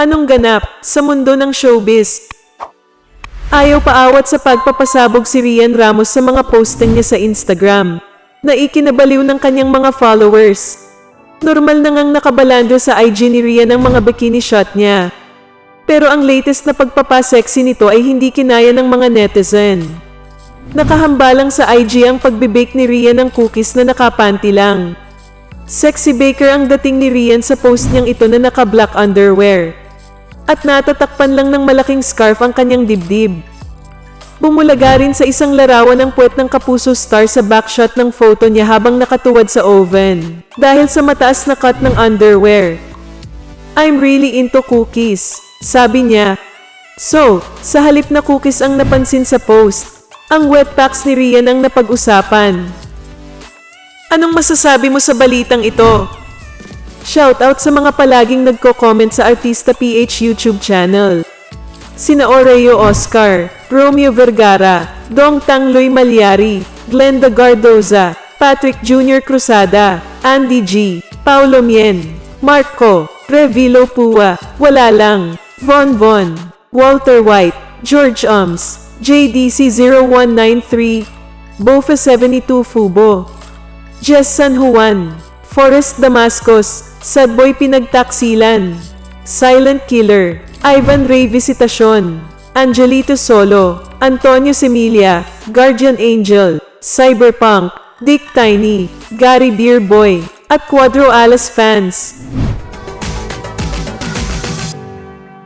Anong ganap sa mundo ng showbiz? Ayaw paawat sa pagpapasabog si Rian Ramos sa mga posting niya sa Instagram na ikinabaliw ng kanyang mga followers. Normal na ngang nakabalando sa IG ni Rian ang mga bikini shot niya. Pero ang latest na pagpapasexy nito ay hindi kinaya ng mga netizen. Nakahambalang sa IG ang pagbibake ni Rian ng cookies na nakapanti lang. Sexy baker ang dating ni Rian sa post niyang ito na naka-black underwear. At natatakpan lang ng malaking scarf ang kanyang dibdib. Bumulaga rin sa isang larawan ng puwet ng Kapuso Star sa backshot ng photo niya habang nakatuwad sa oven. Dahil sa mataas na cut ng underwear. I'm really into cookies, sabi niya. So, sa halip na cookies ang napansin sa post, ang wet packs ni Rian ang napag-usapan. Anong masasabi mo sa balitang ito? Shoutout sa mga palaging nagko-comment sa Artista PH YouTube channel. Sina Oreo Oscar, Romeo Vergara, Dong Tangloy Malyari, Glenda Gardoza, Patrick Jr. Cruzada, Andy G, Paulo Mien, Marco, Revilo Pua, Wala Lang, Von Von, Walter White, George Ums, JDC0193, Bofa 72 Fubo, Jess San Juan, Forrest Damascus, Sadboy Pinagtaksilan, Silent Killer, Ivan Ray Visitacion, Angelito Solo, Antonio Semilia, Guardian Angel, Cyberpunk, Dick Tiny, Gary Beer Boy, at Quadro Alas fans.